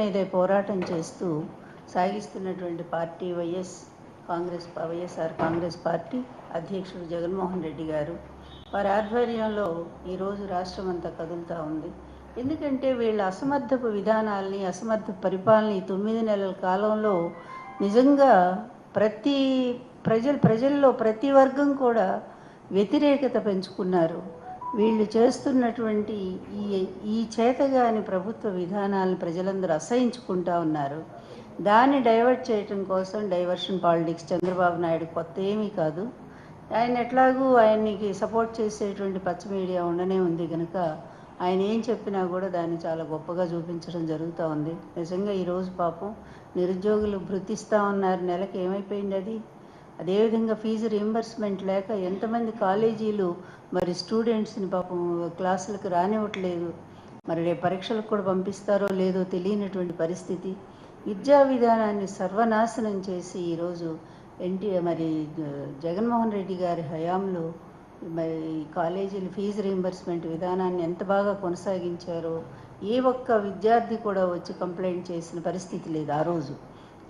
మీదే పోరాటం చేస్తూ సాగిస్తున్నటువంటి party YS Congress YSR Congress party అధ్యక్షుడు జగన్మోహన్ రెడ్డి గారు. వారి ఆధ్వర్యంలో ఈరోజు రాష్ట్రం అంతా కదులుతూ ఉంది. ఎందుకంటే వీళ్ళ అసమర్థపు విధానాల్ని అసమర్థ పరిపాలన ఈ తొమ్మిది నెలల కాలంలో నిజంగా ప్రతి ప్రజలు ప్రజల్లో ప్రతి వర్గం కూడా వ్యతిరేకత పెంచుకున్నారు. వీళ్ళు చేస్తున్నటువంటి ఈ ఈ చేతగాని ప్రభుత్వ విధానాలను ప్రజలందరూ అసహించుకుంటా ఉన్నారు. దాన్ని డైవర్ట్ చేయటం కోసం డైవర్షన్ పాలిటిక్స్ చంద్రబాబు నాయుడు కొత్త ఏమీ కాదు. ఆయన ఎట్లాగూ ఆయనకి సపోర్ట్ చేసేటువంటి పచ్చ మీడియా ఉండనే ఉంది కనుక ఆయన ఏం చెప్పినా కూడా దాన్ని చాలా గొప్పగా చూపించడం జరుగుతూ ఉంది. నిజంగా ఈరోజు పాపం నిరుద్యోగులు భృతిస్తూ ఉన్నారు. నెలకి ఏమైపోయింది అది? అదేవిధంగా ఫీజు రీంబర్స్మెంట్ లేక ఎంతమంది కాలేజీలు మరి స్టూడెంట్స్ని పాపం క్లాసులకు రానివ్వట్లేదు. మరి రేపు పరీక్షలకు కూడా పంపిస్తారో లేదో తెలియనటువంటి పరిస్థితి. విద్యా విధానాన్ని సర్వనాశనం చేసి ఈరోజు ఎన్టీ మరి జగన్మోహన్ రెడ్డి గారి హయాంలో మరి కాలేజీలు ఫీజు రీంబర్స్మెంట్ విధానాన్ని ఎంత బాగా కొనసాగించారో ఏ ఒక్క విద్యార్థి కూడా వచ్చి కంప్లైంట్ చేసిన పరిస్థితి లేదు ఆ రోజు.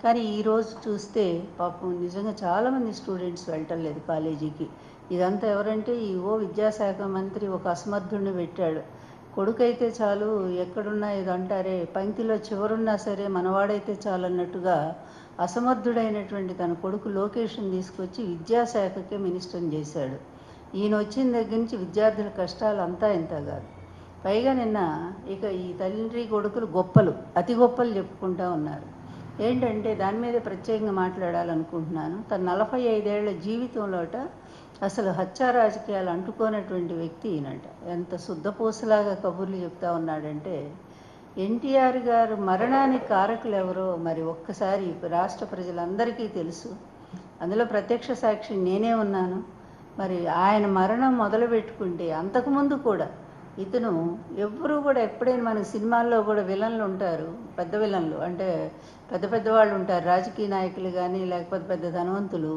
కానీ ఈరోజు చూస్తే పాపం నిజంగా చాలామంది స్టూడెంట్స్ వెళ్ళటం లేదు కాలేజీకి. ఇదంతా ఎవరంటే ఈ ఓ విద్యాశాఖ మంత్రి ఒక అసమర్థుడిని పెట్టాడు. కొడుకైతే చాలు ఎక్కడున్నా ఇది అంటారే పంక్తిలో చివరున్నా సరే మనవాడైతే చాలు అన్నట్టుగా అసమర్థుడైనటువంటి తన కొడుకు లోకేష్ని తీసుకొచ్చి విద్యాశాఖకే మినిస్టర్ని చేశాడు. ఈయన వచ్చిన దగ్గర నుంచి విద్యార్థుల కష్టాలు అంతా ఇంత కాదు. పైగా నిన్న ఇక ఈ తండ్రి కొడుకులు గొప్పలు అతి గొప్పలు చెప్పుకుంటా ఉన్నారు. ఏంటంటే దాని మీద ప్రత్యేకంగా మాట్లాడాలనుకుంటున్నాను. తన నలభై ఐదేళ్ళ జీవితంలోట అసలు హత్యా రాజకీయాలు అంటుకోనటువంటి వ్యక్తి ఈయనట. ఎంత శుద్ధపూసలాగా కబుర్లు చెప్తా ఉన్నాడంటే ఎన్టీఆర్ గారు మరణానికి కారకులు ఎవరో మరి ఒక్కసారి రాష్ట్ర ప్రజలందరికీ తెలుసు. అందులో ప్రత్యక్ష సాక్షి నేనే ఉన్నాను. మరి ఆయన మరణం మొదలు పెట్టుకుంటే అంతకుముందు కూడా ఇతను ఎవ్వరూ కూడా ఎప్పుడైనా మన సినిమాల్లో కూడా విలన్లు ఉంటారు పెద్ద విలన్లు. అంటే పెద్ద పెద్ద వాళ్ళు ఉంటారు రాజకీయ నాయకులు కానీ లేకపోతే పెద్ద ధనవంతులు.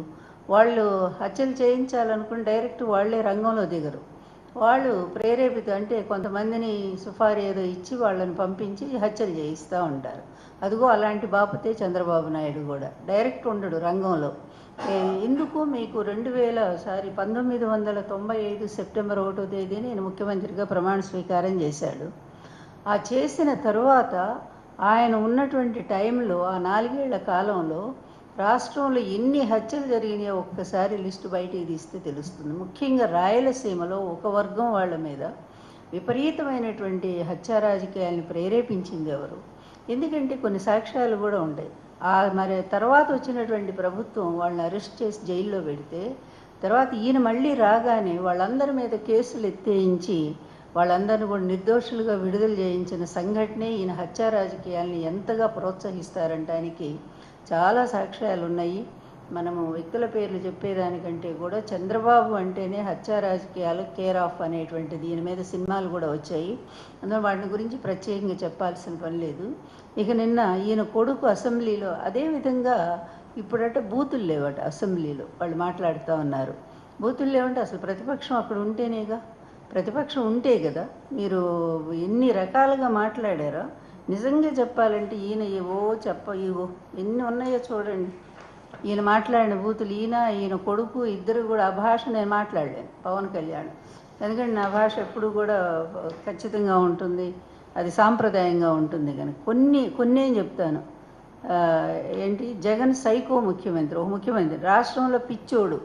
వాళ్ళు హత్యలు చేయించాలనుకుని డైరెక్ట్ వాళ్ళే రంగంలో దిగరు. వాళ్ళు ప్రేరేపిత అంటే కొంతమందిని సుఫారీ ఏదో ఇచ్చి వాళ్ళని పంపించి హత్యలు చేయిస్తూ ఉంటారు. అదిగో అలాంటి బాపతే చంద్రబాబు నాయుడు కూడా. డైరెక్ట్ ఉండడు రంగంలో. ఎందుకు మీకు రెండు వేల సారీ పంతొమ్మిది వందల తొంభై ఐదు సెప్టెంబర్ ఒకటో తేదీని నేను ముఖ్యమంత్రిగా ప్రమాణ స్వీకారం చేశాడు. ఆ చేసిన తరువాత ఆయన ఉన్నటువంటి టైంలో ఆ నాలుగేళ్ళ కాలంలో రాష్ట్రంలో ఎన్ని హత్యలు జరిగినాయో ఒక్కసారి లిస్టు బయటికి తీస్తే తెలుస్తుంది. ముఖ్యంగా రాయలసీమలో ఒక వర్గం వాళ్ళ మీద విపరీతమైనటువంటి హత్యా రాజకీయాలను ప్రేరేపించింది ఎవరు? ఎందుకంటే కొన్ని సాక్ష్యాలు కూడా ఉంటాయి. మరి తర్వాత వచ్చినటువంటి ప్రభుత్వం వాళ్ళని అరెస్ట్ చేసి జైల్లో పెడితే తర్వాత ఈయన మళ్ళీ రాగానే వాళ్ళందరి మీద కేసులు ఎత్తేయించి వాళ్ళందరిని కూడా నిర్దోషులుగా విడుదల చేయించిన సంఘటనే ఈయన హత్యా రాజకీయాల్ని ఎంతగా ప్రోత్సహిస్తారంటానికి చాలా సాక్ష్యాలు ఉన్నాయి మనము వ్యక్తుల పేర్లు చెప్పేదానికంటే కూడా చంద్రబాబు అంటేనే హత్యా రాజకీయాలు కేర్ ఆఫ్ అనేటువంటి దీని మీద సినిమాలు కూడా వచ్చాయి. అందులో వాటిని గురించి ప్రత్యేకంగా చెప్పాల్సిన పని లేదు. ఇక నిన్న ఈయన కొడుకు అసెంబ్లీలో అదేవిధంగా ఇప్పుడంటే బూతులు లేవట అసెంబ్లీలో వాళ్ళు మాట్లాడుతూ ఉన్నారు. బూతులు లేవంటే అసలు ప్రతిపక్షం అక్కడ ఉంటేనేగా? ప్రతిపక్షం ఉంటే కదా? మీరు ఎన్ని రకాలుగా మాట్లాడారో నిజంగా చెప్పాలంటే ఈయన ఏవో చెప్ప ఇవో ఎన్ని ఉన్నాయో చూడండి. ఈయన మాట్లాడిన బూతులు ఈయన ఈయన కొడుకు ఇద్దరు కూడా ఆ భాష నేను మాట్లాడలేను పవన్ కళ్యాణ్. ఎందుకంటే నా భాష ఎప్పుడు కూడా ఖచ్చితంగా ఉంటుంది అది సాంప్రదాయంగా ఉంటుంది కనుక. కొన్ని కొన్ని ఏం చెప్తాను. ఏంటి? జగన్ సైకో ముఖ్యమంత్రి ఒక ముఖ్యమంత్రి. రాష్ట్రంలో పిచ్చోడు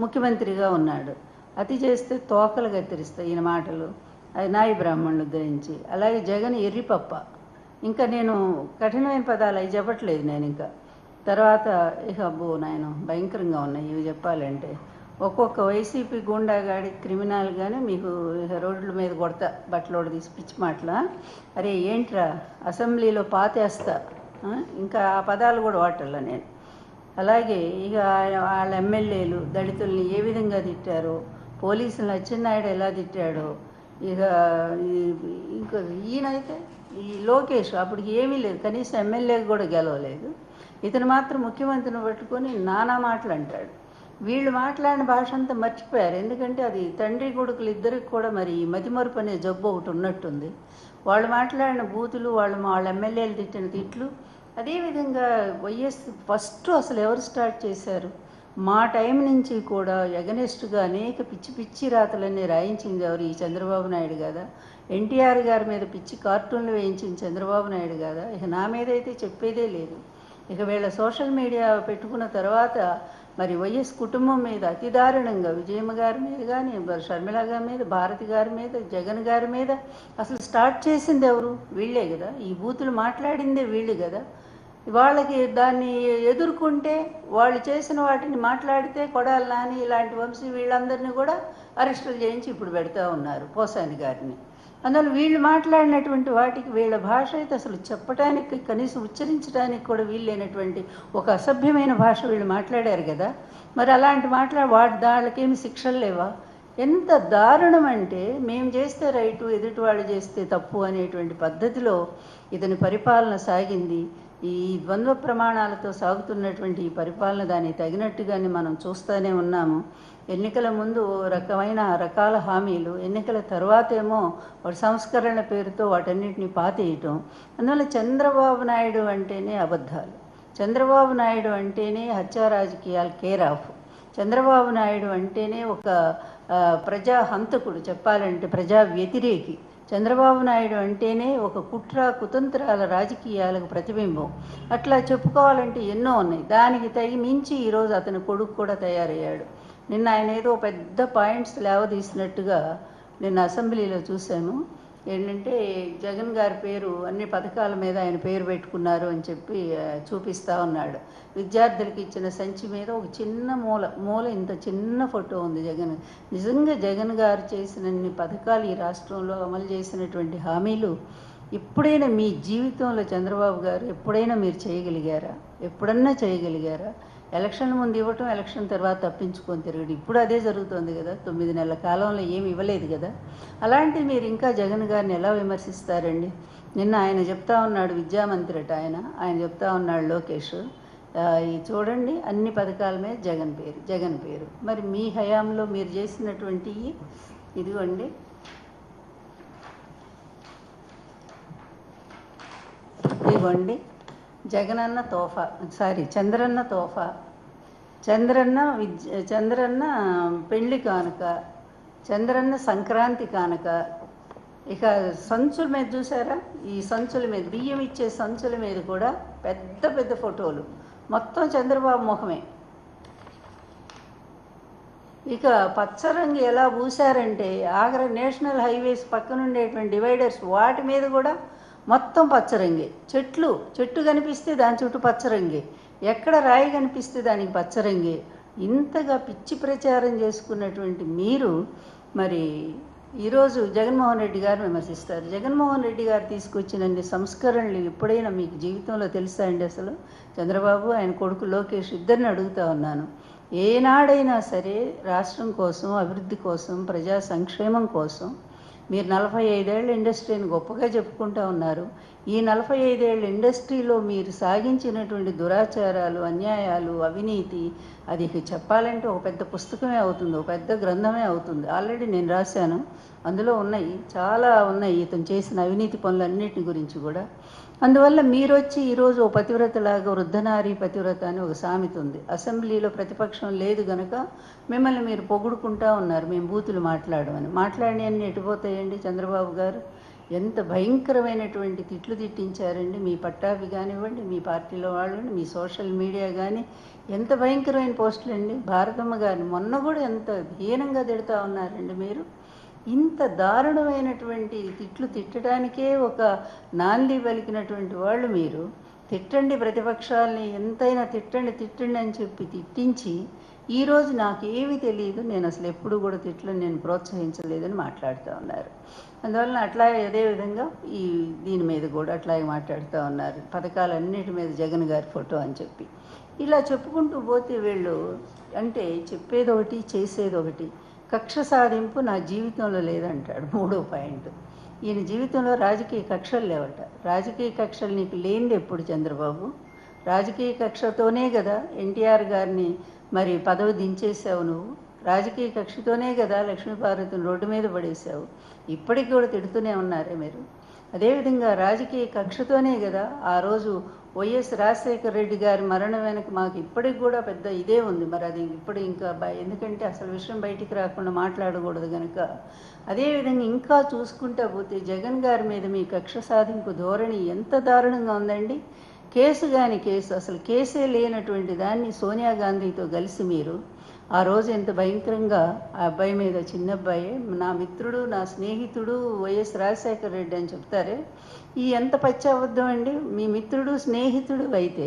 ముఖ్యమంత్రిగా ఉన్నాడు. అతి చేస్తే తోకలు కత్తిరిస్తాయి ఈయన మాటలు. అది నాయి బ్రాహ్మణులు ఉద్ధరించి. అలాగే జగన్ ఎర్రిపప్ప. ఇంకా నేను కఠినమైన పదాలు అవి చెప్పట్లేదు నేను ఇంకా. తర్వాత ఇక అబ్బో నాయన భయంకరంగా ఉన్నాయి ఇవి చెప్పాలంటే. ఒక్కొక్క వైసీపీ గుండాగాడి క్రిమినల్ కానీ మీకు ఇక రోడ్ల మీద కొడతా బట్టలోడు తీసి పిచ్చి మాటల. అరే ఏంట్రా అసెంబ్లీలో పాతేస్తా ఇంకా ఆ పదాలు కూడా వాటల్ల నేను. అలాగే ఇక వాళ్ళ ఎమ్మెల్యేలు దళితుల్ని ఏ విధంగా తిట్టారో పోలీసులు అచ్చెన్నాయుడు ఎలా తిట్టాడో ఇక ఇంకా ఈయనైతే ఈ లోకేష్ అప్పటికి ఏమీ లేదు కనీసం ఎమ్మెల్యేకి కూడా గెలవలేదు. ఇతను మాత్రం ముఖ్యమంత్రిని పట్టుకొని నానా మాటలు అంటాడు. వీళ్ళు మాట్లాడిన భాష అంతా మర్చిపోయారు. ఎందుకంటే అది తండ్రి కొడుకులు ఇద్దరికి కూడా మరి మతిమరుపు అనే జబ్బు ఒకటి ఉన్నట్టుంది. వాళ్ళు మాట్లాడిన బూతులు వాళ్ళు వాళ్ళ ఎమ్మెల్యేలు తిట్టిన తిట్లు అదేవిధంగా వైఎస్ ఫస్ట్ అసలు ఎవరు స్టార్ట్ చేశారు? మా టైం నుంచి కూడా ఎగనెస్ట్గా అనేక పిచ్చి పిచ్చి రాతలన్నీ రాయించింది ఎవరు? ఈ చంద్రబాబు నాయుడు కదా. ఎన్టీఆర్ గారి మీద పిచ్చి కార్టూన్లు వేయించింది చంద్రబాబు నాయుడు కదా. ఇక నా మీద అయితే చెప్పేదే లేదు. ఇక వీళ్ళ సోషల్ మీడియా పెట్టుకున్న తర్వాత మరి వైఎస్ కుటుంబం మీద అతి దారుణంగా విజయమ్మ గారి మీద కానీ షర్మిల గారి మీద భారతి గారి మీద జగన్ గారి మీద అసలు స్టార్ట్ చేసింది ఎవరు? వీళ్ళే కదా. ఈ బూతులు మాట్లాడిందే వీళ్ళు కదా. వాళ్ళకి దాన్ని ఎదుర్కొంటే వాళ్ళు చేసిన వాటిని మాట్లాడితే కొడాలి నాని ఇలాంటి వంశీ వీళ్ళందరినీ కూడా అరెస్టులు చేయించి ఇప్పుడు పెడతా ఉన్నారు పోసాని గారిని. అందువల్ల వీళ్ళు మాట్లాడినటువంటి వాటికి వీళ్ళ భాష అయితే అసలు చెప్పడానికి కనీసం ఉచ్చరించడానికి కూడా వీళ్ళైనటువంటి ఒక అసభ్యమైన భాష వీళ్ళు మాట్లాడారు కదా. మరి అలాంటి మాట్లా వాటి దాళ్ళకేమి శిక్షలు లేవా? ఎంత దారుణం అంటే మేము చేస్తే రైటు ఎదుటి వాళ్ళు చేస్తే తప్పు అనేటువంటి పద్ధతిలో ఇతని పరిపాలన సాగింది. ఈ ద్వంద్వ ప్రమాణాలతో సాగుతున్నటువంటి ఈ పరిపాలన దానికి తగినట్టుగానే మనం చూస్తూనే ఉన్నాము. ఎన్నికల ముందు ఓ రకమైన రకాల హామీలు ఎన్నికల తర్వాతేమో వాటి సంస్కరణ పేరుతో వాటన్నిటిని పాతేయటం. అందువల్ల చంద్రబాబు నాయుడు అంటేనే అబద్ధాలు. చంద్రబాబు నాయుడు అంటేనే హత్యా రాజకీయాలు కేర్ ఆఫ్. చంద్రబాబు నాయుడు అంటేనే ఒక ప్రజా హంతకుడు చెప్పాలంటే ప్రజా వ్యతిరేకి. చంద్రబాబు నాయుడు అంటేనే ఒక కుట్ర కుతంత్రాల రాజకీయాలకు ప్రతిబింబం. అట్లా చెప్పుకోవాలంటే ఎన్నో ఉన్నాయి. దానికి తగి మించి ఈరోజు అతని కొడుకు కూడా తయారయ్యాడు. నిన్న ఆయన ఏదో పెద్ద పాయింట్స్ లేవదీసినట్టుగా నిన్న అసెంబ్లీలో చూశాను. ఏంటంటే జగన్ గారి పేరు అన్ని పథకాల మీద ఆయన పేరు పెట్టుకున్నారు అని చెప్పి చూపిస్తూ చూపిస్తా ఉన్నాడు. విద్యార్థులకు ఇచ్చిన సంచి మీద ఒక చిన్న మూల మూల ఇంత చిన్న ఫోటో ఉంది జగన్. నిజంగా జగన్ గారు చేసినన్ని పథకాలు ఈ రాష్ట్రంలో అమలు చేసినటువంటి హామీలు ఎప్పుడైనా మీ జీవితంలో చంద్రబాబు గారు ఎప్పుడైనా మీరు చేయగలిగారా? ఎప్పుడన్నా చేయగలిగారా? ఎలక్షన్ ముందు ఇవ్వటం ఎలక్షన్ తర్వాత తప్పించుకొని తిరగడం. ఇప్పుడు అదే జరుగుతోంది కదా. తొమ్మిది నెలల కాలంలో ఏమి ఇవ్వలేదు కదా. అలాంటి మీరు ఇంకా జగన్ గారిని ఎలా విమర్శిస్తారండి? నిన్న ఆయన చెప్తా ఉన్నాడు విద్యామంత్రి ఆయన. ఆయన చెప్తా ఉన్నాడు లోకేష్. ఈ చూడండి అన్ని పథకాల మీద జగన్ పేరు జగన్ పేరు. మరి మీ హయాంలో మీరు చేసినటువంటి ఇదిగోండి. ఇదిగోండి. జగనన్న తోఫా సారీ చంద్రన్న తోఫా. చంద్రన్న విద్య చంద్రన్న పెళ్ళి కానుక. చంద్రన్న సంక్రాంతి కానుక. ఇక సంచుల మీద చూసారా? ఈ సంచుల మీద బియ్యం ఇచ్చే సంచుల మీద కూడా పెద్ద పెద్ద ఫోటోలు. మొత్తం చంద్రబాబు ముఖమే ఇక పచ్చరంగు ఎలా పూసారంటే ఆగ్రా నేషనల్ హైవేస్ పక్కనుండేటువంటి డివైడర్స్ వాటి మీద కూడా మొత్తం పచ్చరంగి. చెట్లు చెట్టు కనిపిస్తే దాని చుట్టూ పచ్చరంగి. ఎక్కడ రాయి కనిపిస్తే దానికి పచ్చరంగి. ఇంతగా పిచ్చి ప్రచారం చేసుకున్నటువంటి మీరు మరి ఈరోజు జగన్మోహన్ రెడ్డి గారు విమర్శిస్తారు. జగన్మోహన్ రెడ్డి గారు తీసుకొచ్చినన్ని సంస్కరణలు ఎప్పుడైనా మీకు జీవితంలో తెలుసా అండి అసలు? చంద్రబాబు ఆయన కొడుకు లోకేష్ ఇద్దరిని అడుగుతా ఉన్నాను. ఏనాడైనా సరే రాష్ట్రం కోసం అభివృద్ధి కోసం ప్రజా సంక్షేమం కోసం మీరు నలభై ఐదేళ్ళ ఇండస్ట్రీని గొప్పగా చెప్పుకుంటూ ఉన్నారు. ఈ నలభై ఐదేళ్ళ ఇండస్ట్రీలో మీరు సాగించినటువంటి దురాచారాలు అన్యాయాలు అవినీతి అది చెప్పాలంటే ఒక పెద్ద పుస్తకమే అవుతుంది ఒక పెద్ద గ్రంథమే అవుతుంది. ఆల్రెడీ నేను రాశాను. అందులో ఉన్నాయి చాలా ఉన్నాయి ఇతను చేసిన అవినీతి పనులన్నిటి గురించి కూడా. అందువల్ల మీరు వచ్చి ఈరోజు ఓ పతివ్రతలాగా వృద్ధనారి పతివ్రత అని ఒక సామెత ఉంది. అసెంబ్లీలో ప్రతిపక్షం లేదు గనక మిమ్మల్ని మీరు పొగుడుకుంటా ఉన్నారు మేము బూతులు మాట్లాడమని. మాట్లాడి అన్ని ఎటుపోతాయండి చంద్రబాబు గారు? ఎంత భయంకరమైనటువంటి తిట్లు తిట్టించారండి. మీ పట్టాభి కానివ్వండి మీ పార్టీలో వాళ్ళు మీ సోషల్ మీడియా కానీ ఎంత భయంకరమైన పోస్టులు అండి భారతమ్మ గారిని మొన్న కూడా ఎంత హీనంగా తిడతా ఉన్నారండి మీరు? ఇంత దారుణమైనటువంటి తిట్లు తిట్టడానికే ఒక నాంది పలికినటువంటి వాళ్ళు మీరు. తిట్టండి ప్రతిపక్షాలని ఎంతైనా తిట్టండి తిట్టండి అని చెప్పి తిట్టించి ఈరోజు నాకు ఏమీ తెలియదు నేను అసలు ఎప్పుడు కూడా తిట్లను నేను ప్రోత్సహించలేదని మాట్లాడుతూ ఉన్నారు. అందువలన అట్లాగే అదేవిధంగా ఈ దీని మీద కూడా అట్లాగే మాట్లాడుతూ ఉన్నారు. పథకాలన్నిటి మీద జగన్ గారి ఫోటో అని చెప్పి. ఇలా చెప్పుకుంటూ పోతే వీళ్ళు అంటే చెప్పేది ఒకటి చేసేది ఒకటి కక్ష సాధింపు నా జీవితంలో లేదంటాడు. మూడో పాయింట్. ఈయన జీవితంలో రాజకీయ కక్షలు లేవట. రాజకీయ కక్షలు నీకు లేనిది ఎప్పుడు చంద్రబాబు? రాజకీయ కక్షతోనే కదా ఎన్టీఆర్ గారిని మరి పదవి దించేసావు నువ్వు? రాజకీయ కక్షతోనే కదా లక్ష్మీపార్వతిని రోడ్డు మీద పడేసావు ఇప్పటికి కూడా తిడుతూనే ఉన్నారే మీరు. అదేవిధంగా రాజకీయ కక్షతోనే కదా ఆ రోజు వైఎస్ రాజశేఖర రెడ్డి గారి మరణం వెనక మాకు ఇప్పటికి కూడా పెద్ద ఇదే ఉంది. మరి అది ఇప్పుడు ఇంకా ఎందుకంటే అసలు విషయం బయటికి రాకుండా మాట్లాడకూడదు కనుక అదేవిధంగా ఇంకా చూసుకుంటా పోతే జగన్ గారి మీద మీ కక్ష సాధింపు ధోరణి ఎంత దారుణంగా ఉందండి. కేసు కాని కేసు అసలు కేసే లేనటువంటి దాన్ని సోనియా గాంధీతో కలిసి మీరు ఆ రోజు ఎంత భయంకరంగా ఆ అబ్బాయి మీద చిన్న అబ్బాయి నా మిత్రుడు నా స్నేహితుడు వైఎస్ రాజశేఖర రెడ్డి అని చెప్తారే. ఈ ఎంత పచ్చి అబద్ధం అండి? మీ మిత్రుడు స్నేహితుడు అయితే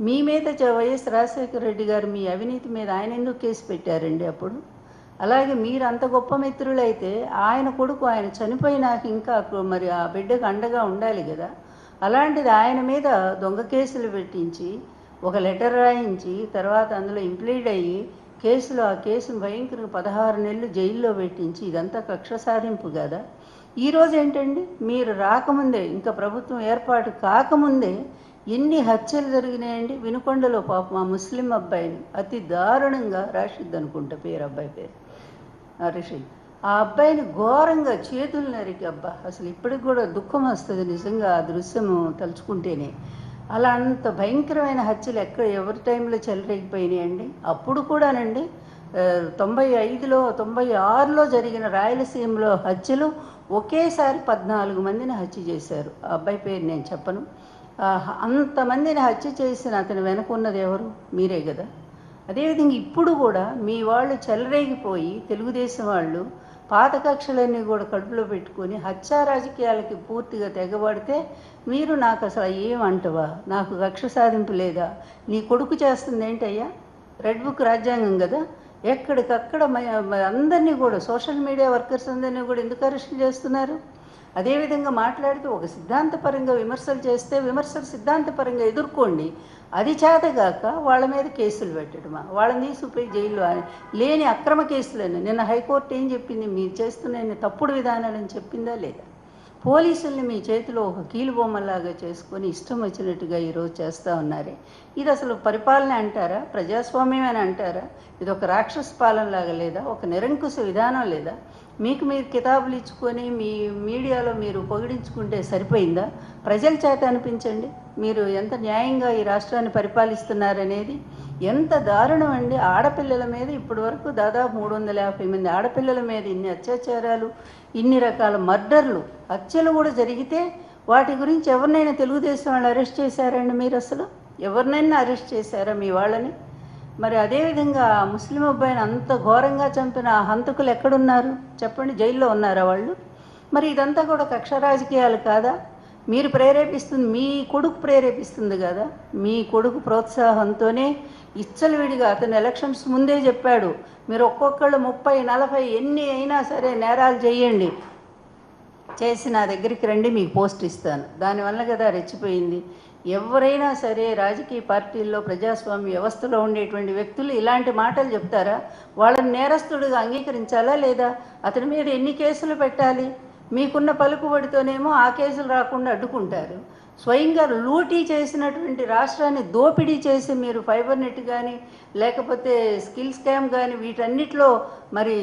మీ మీద వైఎస్ రాజశేఖర రెడ్డి గారు మీ అవినీతి మీద ఆయన ఎందుకు కేసు పెట్టారండి అప్పుడు? అలాగే మీరు అంత గొప్ప మిత్రులైతే ఆయన కొడుకు ఆయన చనిపోయినాక ఇంకా మరి ఆ బిడ్డకు అండగా ఉండాలి కదా? అలాంటిది ఆయన మీద దొంగ కేసులు పెట్టించి ఒక లెటర్ రాయించి తర్వాత అందులో ఇంప్లీడ్ అయ్యి కేసులో ఆ కేసును భయంకరంగా పదహారు నెలలు జైల్లో పెట్టించి ఇదంతా కక్ష సాధింపు కదా? ఈరోజు ఏంటండి? మీరు రాకముందే ఇంకా ప్రభుత్వం ఏర్పాటు కాకముందే ఎన్ని హత్యలు జరిగినాయండి? వినుకొండలో పాప మా ముస్లిం అబ్బాయిని అతి దారుణంగా రాషిద్ అనుకుంటా పేరు అబ్బాయి పేరు. ఆ ఆ అబ్బాయిని ఘోరంగా చేతులు నరికి అబ్బా అసలు ఇప్పటికి కూడా దుఃఖం వస్తుంది నిజంగా ఆ దృశ్యము తలుచుకుంటేనే. అలా అంత భయంకరమైన హత్యలు ఎక్కడ ఎవరి టైంలో చెలరేగిపోయినాయండి? అప్పుడు కూడానండి తొంభై ఐదులో తొంభై ఆరులో జరిగిన రాయలసీమలో హత్యలు ఒకేసారి పద్నాలుగు మందిని హత్య చేశారు. ఆ అబ్బాయి పేరు నేను చెప్పను. అంతమందిని హత్య చేసిన అతని వెనక ఉన్నది ఎవరు? మీరే కదా. అదేవిధంగా ఇప్పుడు కూడా మీ వాళ్ళు చెలరేగిపోయి తెలుగుదేశం వాళ్ళు పాత కక్షలన్నీ కూడా కడుపులో పెట్టుకొని హత్యా రాజకీయాలకి పూర్తిగా తెగబడితే మీరు నాకు అసలు ఏమంటవా నాకు కక్ష సాధింపు లేదా? నీ కొడుకు చేస్తుంది ఏంటయ్యా? రెడ్ బుక్ రాజ్యాంగం కదా. ఎక్కడికక్కడ మ- మ- అందరినీ కూడా సోషల్ మీడియా వర్కర్స్ అందరినీ కూడా ఎందుకు అరెస్ట్ చేస్తున్నారు? అదేవిధంగా మాట్లాడుతూ ఒక సిద్ధాంతపరంగా విమర్శలు చేస్తే విమర్శలు సిద్ధాంతపరంగా ఎదుర్కోండి. అది చేతగాక వాళ్ళ మీద కేసులు పెట్టడమా? వాళ్ళని తీసుకుపోయి జైల్లో అని- లేని అక్రమ కేసులని నిన్న హైకోర్టు ఏం చెప్పింది? మీరు చేస్తున్న తప్పుడు విధానాలని చెప్పిందా లేదా? పోలీసుల్ని మీ చేతిలో ఒక కీలు బొమ్మలాగా చేసుకొని ఇష్టం వచ్చినట్టుగా ఈరోజు చేస్తూ ఉన్నారే. ఇది అసలు పరిపాలన అంటారా? ప్రజాస్వామ్యం అని అంటారా? ఇది ఒక రాక్షస పాలనలాగా లేదా? ఒక నిరంకుశ విధానం లేదా? మీకు మీరు కితాబులు ఇచ్చుకొని మీ మీడియాలో మీరు పొగిడించుకుంటే సరిపోయిందా? ప్రజల చేత అనిపించండి. మీరు ఎంత న్యాయంగా ఈ రాష్ట్రాన్ని పరిపాలిస్తున్నారనేది? ఎంత దారుణం అండి. ఆడపిల్లల మీద ఇప్పటి వరకు దాదాపు మూడు వందల యాభై మంది ఆడపిల్లల మీద ఇన్ని అత్యాచారాలు ఇన్ని రకాల మర్డర్లు హత్యలు కూడా జరిగితే వాటి గురించి ఎవరినైనా తెలుగుదేశం వాళ్ళు అరెస్ట్ చేశారండి మీరు అసలు? ఎవరినైనా అరెస్ట్ చేశారా మీ వాళ్ళని? మరి అదేవిధంగా ముస్లిం అబ్బాయిని అంత ఘోరంగా చంపిన హంతకులు ఎక్కడున్నారు? చెప్పండి జైల్లో ఉన్నారా వాళ్ళు? మరి ఇదంతా కూడా కక్ష రాజకీయాలు కాదా? మీరు ప్రేరేపిస్తుంది మీ కొడుకు ప్రేరేపిస్తుంది కదా? మీ కొడుకు ప్రోత్సాహంతోనే ఇచ్చలవిడిగా అతను ఎలక్షన్స్ ముందే చెప్పాడు మీరు ఒక్కొక్కళ్ళు ముప్పై నలభై ఎన్ని అయినా సరే నేరాలు చేయండి. చేసి నా దగ్గరికి రండి మీకు పోస్ట్ ఇస్తాను. దానివల్ల కదా రెచ్చిపోయింది. ఎవరైనా సరే రాజకీయ పార్టీల్లో ప్రజాస్వామ్య వ్యవస్థలో ఉండేటువంటి వ్యక్తులు ఇలాంటి మాటలు చెప్తారా? వాళ్ళని నేరస్తుడిగా అంగీకరించాలా లేదా? అతని మీద ఎన్ని కేసులు పెట్టాలి? మీకున్న పలుకుబడితోనేమో ఆ కేసులు రాకుండా అడ్డుకుంటారు. స్వయంగా లూటీ చేసినటువంటి రాష్ట్రాన్ని దోపిడీ చేసి మీరు ఫైబర్ నెట్ కానీ లేకపోతే స్కిల్ స్కామ్ కానీ వీటన్నిటిలో మరి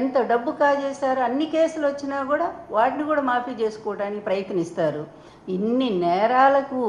ఎంత డబ్బు కాజేశారో అన్ని కేసులు వచ్చినా కూడా వాటిని కూడా మాఫీ చేసుకోవడానికి ప్రయత్నిస్తారు. ఇన్ని నేరాలకు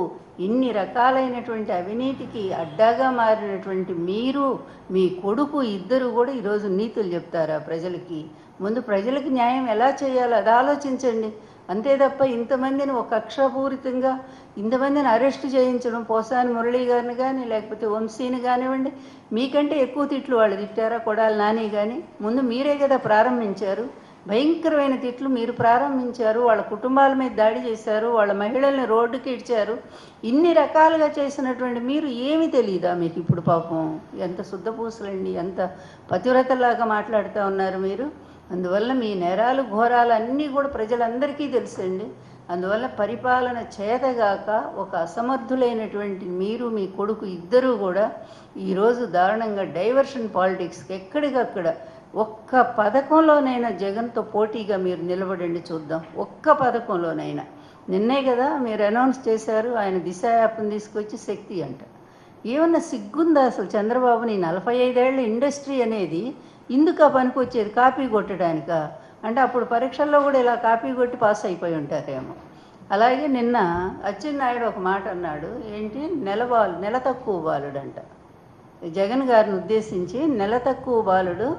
ఇన్ని రకాలైనటువంటి అవినీతికి అడ్డాగా మారినటువంటి మీరు మీ కొడుకు ఇద్దరు కూడా ఈరోజు నీతులు చెప్తారా ప్రజలకి. ముందు ప్రజలకు న్యాయం ఎలా చేయాలో అది ఆలోచించండి. అంతే తప్ప ఇంతమందిని ఒక కక్షపూరితంగా ఇంతమందిని అరెస్ట్ చేయించడం పోసాని మురళి గారిని కానీ లేకపోతే వంశీని కానివ్వండి మీకంటే ఎక్కువ తిట్లు వాళ్ళు తిట్టారా? కొడాలి నాని కానీ ముందు మీరే కదా ప్రారంభించారు. భయంకరమైన తిట్లు మీరు ప్రారంభించారు. వాళ్ళ కుటుంబాల మీద దాడి చేశారు. వాళ్ళ మహిళల్ని రోడ్డుకి ఇడ్చారు. ఇన్ని రకాలుగా చేసినటువంటి మీరు ఏమి తెలియదా మీకు ఇప్పుడు పాపం? ఎంత శుద్ధపూసలండి ఎంత పతివ్రతలాగా మాట్లాడుతూ ఉన్నారు మీరు. అందువల్ల మీ నేరాలు ఘోరాలు అన్నీ కూడా ప్రజలందరికీ తెలుసండి. అందువల్ల పరిపాలన చేతగాక ఒక అసమర్థులైనటువంటి మీరు మీ కొడుకు ఇద్దరూ కూడా ఈరోజు దారుణంగా డైవర్షన్ పాలిటిక్స్కి ఎక్కడికక్కడ ఒక్క పథకంలోనైనా జగన్తో పోటీగా మీరు నిలబడండి చూద్దాం. ఒక్క పథకంలోనైనా. నిన్నే కదా మీరు అనౌన్స్ చేశారు ఆయన దిశ యాప్ని తీసుకొచ్చి శక్తి అంట. ఏమన్నా సిగ్గుందా అసలు చంద్రబాబు? నీ నలభై ఐదేళ్ళ ఇండస్ట్రీ అనేది ఇందుకు ఆ పనికి వచ్చేది కాపీ కొట్టడానికా? అంటే అప్పుడు పరీక్షల్లో కూడా ఇలా కాపీ కొట్టి పాస్ అయిపోయి ఉంటారేమో. అలాగే నిన్న అచ్చెన్నాయుడు ఒక మాట అన్నాడు. ఏంటి? నెల బాలు నెల తక్కువ బాలుడంట. జగన్ గారిని ఉద్దేశించి నెల తక్కువ బాలుడు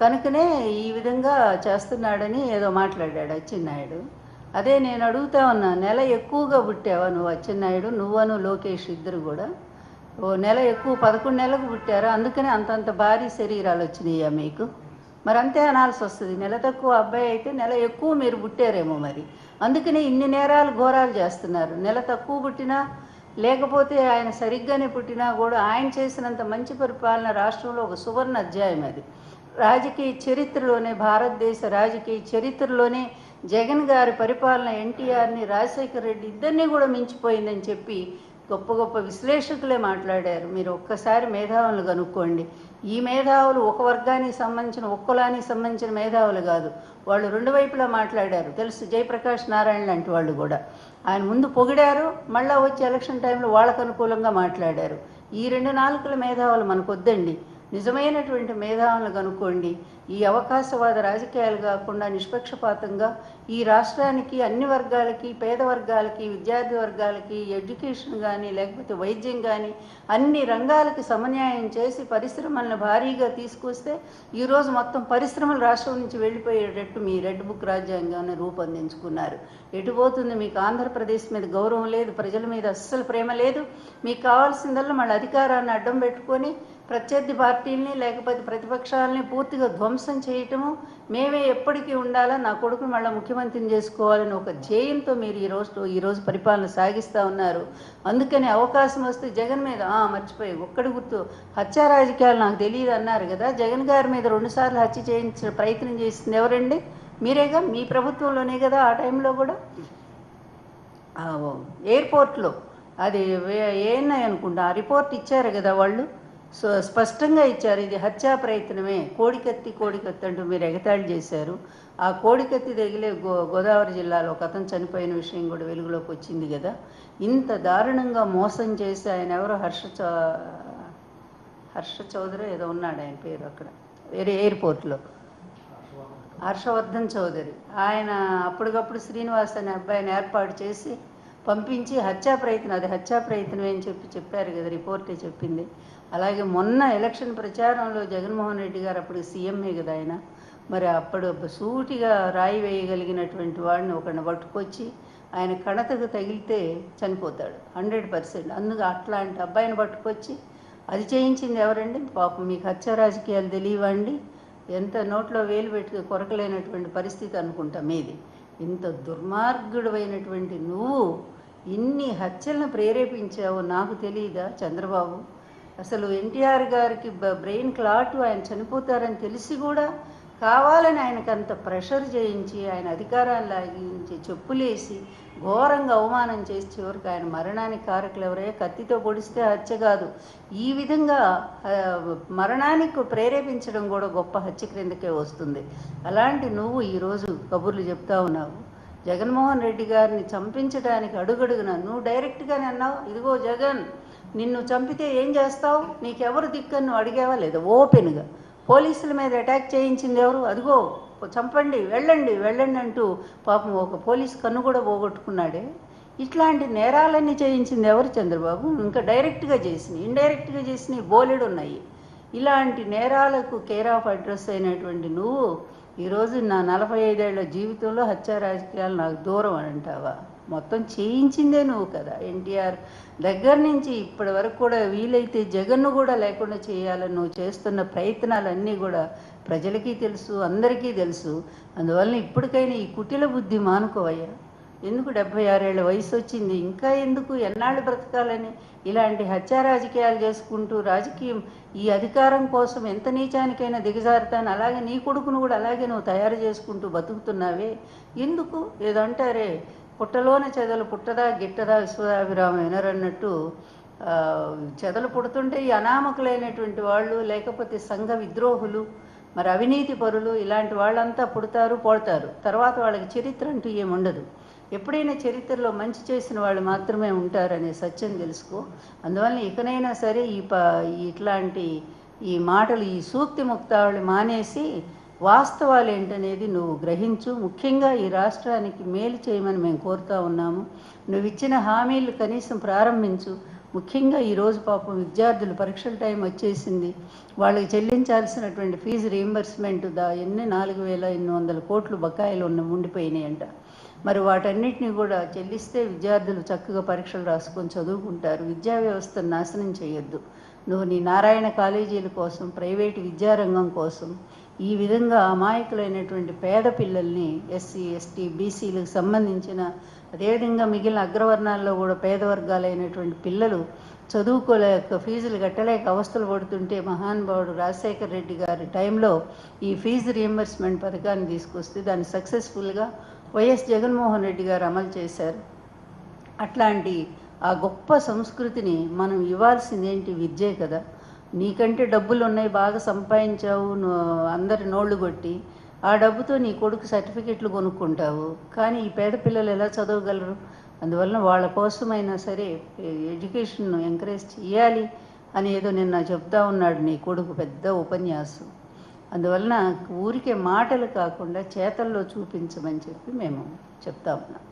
కనుకనే ఈ విధంగా చేస్తున్నాడని ఏదో మాట్లాడాడు అచ్చెన్నాయుడు. అదే నేను అడుగుతా ఉన్నా నెల ఎక్కువగా పుట్టావా నువ్వు అచ్చెన్నాయుడు? నువ్వను లోకేష్ ఇద్దరు కూడా? ఓ నెల ఎక్కువ పదకొండు నెలలకు పుట్టారు. అందుకనే అంతంత భారీ శరీరాలు వచ్చినాయా మీకు. మరి అంతే అనాల్సి వస్తుంది. నెల తక్కువ అబ్బాయి అయితే నెల ఎక్కువ మీరు పుట్టారేమో మరి. అందుకనే ఇన్ని నేరాలు ఘోరాలు చేస్తున్నారు. నెల తక్కువ పుట్టినా లేకపోతే ఆయన సరిగ్గానే పుట్టినా కూడా ఆయన చేసినంత మంచి పరిపాలన రాష్ట్రంలో ఒక సువర్ణ అధ్యాయం అది. రాజకీయ చరిత్రలోనే భారతదేశ రాజకీయ చరిత్రలోనే జగన్ గారి పరిపాలన ఎన్టీఆర్ని రాజశేఖర రెడ్డి ఇద్దరిని కూడా మించిపోయిందని చెప్పి గొప్ప గొప్ప విశ్లేషకులే మాట్లాడారు. మీరు ఒక్కసారి మేధావులు కనుక్కోండి. ఈ మేధావులు ఒక వర్గానికి సంబంధించిన ఒక్కలానికి సంబంధించిన మేధావులు కాదు. వాళ్ళు రెండు వైపులా మాట్లాడారు. తెలుసు జయప్రకాష్ నారాయణ లాంటి వాళ్ళు కూడా. ఆయన ముందు పొగిడారు మళ్ళా వచ్చి ఎలక్షన్ టైంలో వాళ్ళకు అనుకూలంగా మాట్లాడారు. ఈ రెండు నాలుగుల మేధావులు మనకొద్దండి. నిజమైనటువంటి మేధావులను కనుక్కోండి. ఈ అవకాశవాద రాజకీయాలు కాకుండా నిష్పక్షపాతంగా ఈ రాష్ట్రానికి అన్ని వర్గాలకి పేద వర్గాలకి విద్యార్థి వర్గాలకి ఎడ్యుకేషన్ కానీ లేకపోతే వైద్యం కానీ అన్ని రంగాలకి సమన్యాయం చేసి పరిశ్రమలను భారీగా తీసుకొస్తే ఈరోజు మొత్తం పరిశ్రమలు రాష్ట్రం నుంచి వెళ్ళిపోయేటట్టు మీ రెడ్ బుక్ రాజ్యాంగాన్ని రూపొందించుకున్నారు. ఎటుపోతుంది మీకు ఆంధ్రప్రదేశ్ మీద గౌరవం లేదు ప్రజల మీద అస్సలు ప్రేమ లేదు. మీకు కావాల్సిందల్లా మళ్ళీ అధికారాన్ని అడ్డం పెట్టుకొని ప్రత్యర్థి పార్టీల్ని లేకపోతే ప్రతిపక్షాలని పూర్తిగా ధ్వంసం చేయటము మేమే ఎప్పటికీ ఉండాలా నా కొడుకుని మళ్ళీ ముఖ్యమంత్రిని చేసుకోవాలని ఒక ధ్యేయంతో మీరు ఈ రోజు ఈరోజు పరిపాలన సాగిస్తూ ఉన్నారు. అందుకని అవకాశం వస్తే జగన్ మీద మర్చిపోయి. ఒక్కడి గుర్తు హత్య రాజకీయాలు నాకు తెలియదు అన్నారు కదా. జగన్ గారి మీద రెండుసార్లు హత్య చేయించిన ప్రయత్నం చేసింది ఎవరండి? మీరేగా? మీ ప్రభుత్వంలోనే కదా ఆ టైంలో కూడా? ఎయిర్పోర్ట్లో. అది వే- ఏఎన్ఐ అనుకుంటా. ఆ రిపోర్ట్ ఇచ్చారు కదా వాళ్ళు? సో స్పష్టంగా ఇచ్చారు ఇది హత్యా ప్రయత్నమే కోడికత్తి కోడికత్తి అంటూ మీరు ఎగతాళి చేశారు. ఆ కోడికత్తి తగిలే గో గోదావరి జిల్లాలో ఒక అతను చనిపోయిన విషయం కూడా వెలుగులోకి వచ్చింది కదా. ఇంత దారుణంగా మోసం చేసి ఆయన ఎవరో? హర్ష చౌ- హర్ష చౌదరి ఏదో ఉన్నాడు ఆయన పేరు అక్కడ వేరే ఎయిర్పోర్ట్లో. హర్షవర్ధన్ చౌదరి. ఆయన అప్పటికప్పుడు శ్రీనివాస్ అనే అబ్బాయిని ఏర్పాటు చేసి పంపించి హత్యా ప్రయత్నం అది హత్యా ప్రయత్నమే అని చెప్పి చెప్పారు కదా రిపోర్టే చెప్పింది. అలాగే మొన్న ఎలక్షన్ ప్రచారంలో జగన్మోహన్ రెడ్డి గారు అప్పుడు సీఎంఏ కదా ఆయన మరి అప్పుడు సూటిగా రాయి వేయగలిగినటువంటి వాడిని ఒకరిని పట్టుకొచ్చి ఆయన కణతకు తగిలితే చనిపోతాడు హండ్రెడ్ పర్సెంట్. అందుకు అట్లాంటి అబ్బాయిని పట్టుకొచ్చి అది చేయించింది ఎవరండి? పాపం మీకు హత్య రాజకీయాలు తెలియవండి ఎంత నోట్లో వేలు పెట్టి కొరకలేనటువంటి పరిస్థితి అనుకుంటాం మీది. ఇంత దుర్మార్గుడమైనటువంటి నువ్వు ఇన్ని హత్యలను ప్రేరేపించావో నాకు తెలియదా చంద్రబాబు? అసలు ఎన్టీఆర్ గారికి బ్రెయిన్ క్లాట్ ఆయన చనిపోతారని తెలిసి కూడా కావాలని ఆయనకు అంత ప్రెషర్ చేయించి ఆయన అధికారాన్ని లాగించి చెప్పులేసి ఘోరంగా అవమానం చేసి చివరికి ఆయన మరణానికి కారకులు ఎవరయ్యా? కత్తితో పొడిస్తే హత్య కాదు. ఈ విధంగా మరణానికి ప్రేరేపించడం కూడా గొప్ప హత్య క్రిందకే వస్తుంది. అలాంటి నువ్వు ఈరోజు కబుర్లు చెప్తా ఉన్నావు. జగన్మోహన్ రెడ్డి గారిని చంపించడానికి అడుగడుగున నువ్వు డైరెక్ట్గానే అన్నావు ఇదిగో జగన్ నిన్ను చంపితే ఏం చేస్తావు? నీకెవరు దిక్కని నువ్వు అడిగేవా లేదా? ఓపెన్గా. పోలీసుల మీద అటాక్ చేయించింది ఎవరు? అదిగో చంపండి వెళ్ళండి వెళ్ళండి అంటూ పాపం ఒక పోలీస్ కన్ను కూడా పోగొట్టుకున్నాడే. ఇట్లాంటి నేరాలన్నీ చేయించింది ఎవరు చంద్రబాబు? ఇంకా డైరెక్ట్గా చేసినాయి ఇండైరెక్ట్గా చేసినవి బోలెడు ఉన్నాయి. ఇలాంటి నేరాలకు కేర్ ఆఫ్ అడ్రస్ అయినటువంటి నువ్వు ఈరోజు నా నలభై ఐదేళ్ళ జీవితంలో హత్యా రాజకీయాలు నాకు దూరం అని అంటావా? మొత్తం చేయించిందే నువ్వు కదా. ఎన్టీఆర్ దగ్గర నుంచి ఇప్పటి వరకు కూడా వీలైతే జగన్ను కూడా లేకుండా చేయాలని నువ్వు చేస్తున్న ప్రయత్నాలన్నీ కూడా ప్రజలకి తెలుసు అందరికీ తెలుసు. అందువలన ఇప్పటికైనా ఈ కుటిల బుద్ధి మానుకోవయ్యా. ఎందుకు డెబ్బై ఆరేళ్ళ వయసు వచ్చింది? ఇంకా ఎందుకు ఎన్నాళ్ళు బ్రతకాలని? ఇలాంటి హత్యా రాజకీయాలు చేసుకుంటూ రాజకీయం ఈ అధికారం కోసం ఎంత నీచానికైనా దిగజారుతాను. అలాగే నీ కొడుకును కూడా అలాగే నువ్వు తయారు చేసుకుంటూ బతుకుతున్నావే. ఎందుకు? ఏదో అంటారే పుట్టలోన చెదలు పుట్టదా గిట్టదా విశ్వదాభిరామ వినరన్నట్టు చెదలు పుడుతుంటే ఈ అనామకులైనటువంటి వాళ్ళు లేకపోతే సంఘ విద్రోహులు మరి అవినీతి పరులు ఇలాంటి వాళ్ళంతా పుడతారు పోడతారు. తర్వాత వాళ్ళకి చరిత్ర అంటూ ఏముండదు ఎప్పుడైనా చరిత్రలో మంచి చేసిన వాళ్ళు మాత్రమే ఉంటారనే సత్యం తెలుసుకో. అందువల్ల ఇకనైనా సరే ఈ ప ఇట్లాంటి ఈ మాటలు ఈ సూక్తి ముక్తావళి మానేసి వాస్తవాలు ఏంటనేది నువ్వు గ్రహించు. ముఖ్యంగా ఈ రాష్ట్రానికి మేలు చేయమని మేము కోరుతా ఉన్నాము. నువ్వు ఇచ్చిన హామీలు కనీసం ప్రారంభించు. ముఖ్యంగా ఈరోజు పాపం విద్యార్థులు పరీక్షల టైం వచ్చేసింది. వాళ్ళకి చెల్లించాల్సినటువంటి ఫీజు రీయింబర్స్మెంట్ దా ఎన్ని నాలుగు వేల ఎనిమిది వందల కోట్లు బకాయిలు ఉన్న ఉండిపోయినాయంట. మరి వాటన్నిటిని కూడా చెల్లిస్తే విద్యార్థులు చక్కగా పరీక్షలు రాసుకొని చదువుకుంటారు. విద్యా వ్యవస్థను నాశనం చేయొద్దు. నువ్వు నీ నారాయణ కాలేజీల కోసం ప్రైవేటు విద్యారంగం కోసం ఈ విధంగా అమాయకులైనటువంటి పేద పిల్లల్ని ఎస్సీ ఎస్టీ బీసీలకు సంబంధించిన అదేవిధంగా మిగిలిన అగ్రవర్ణాల్లో కూడా పేద వర్గాలైనటువంటి పిల్లలు చదువుకోలేక ఫీజులు కట్టలేక అవస్థలు పడుతుంటే మహానుభావుడు రాజశేఖర్ రెడ్డి గారి టైంలో ఈ ఫీజు రియంబర్స్మెంట్ పథకాన్ని తీసుకొస్తే దాన్ని సక్సెస్ఫుల్గా వైఎస్ జగన్మోహన్ రెడ్డి గారు అమలు చేశారు. అట్లాంటి ఆ గొప్ప సంస్కృతిని మనం ఇవ్వాల్సిందేంటి విద్యే కదా? నీకంటే డబ్బులు ఉన్నాయి బాగా సంపాదించావు అందరి నోళ్ళు కొట్టి ఆ డబ్బుతో నీ కొడుకు సర్టిఫికెట్లు కొనుక్కుంటావు. కానీ ఈ పేద పిల్లలు ఎలా చదవగలరు? అందువలన వాళ్ళ కోసమైనా సరే ఎడ్యుకేషన్ను ఎంకరేజ్ చేయాలి అని ఏదో నిన్న చెప్తా ఉన్నాడు నీ కొడుకు పెద్ద ఉపన్యాసం. అందువలన ఊరికే మాటలు కాకుండా చేతల్లో చూపించమని చెప్పి మేము చెప్తా ఉన్నాం.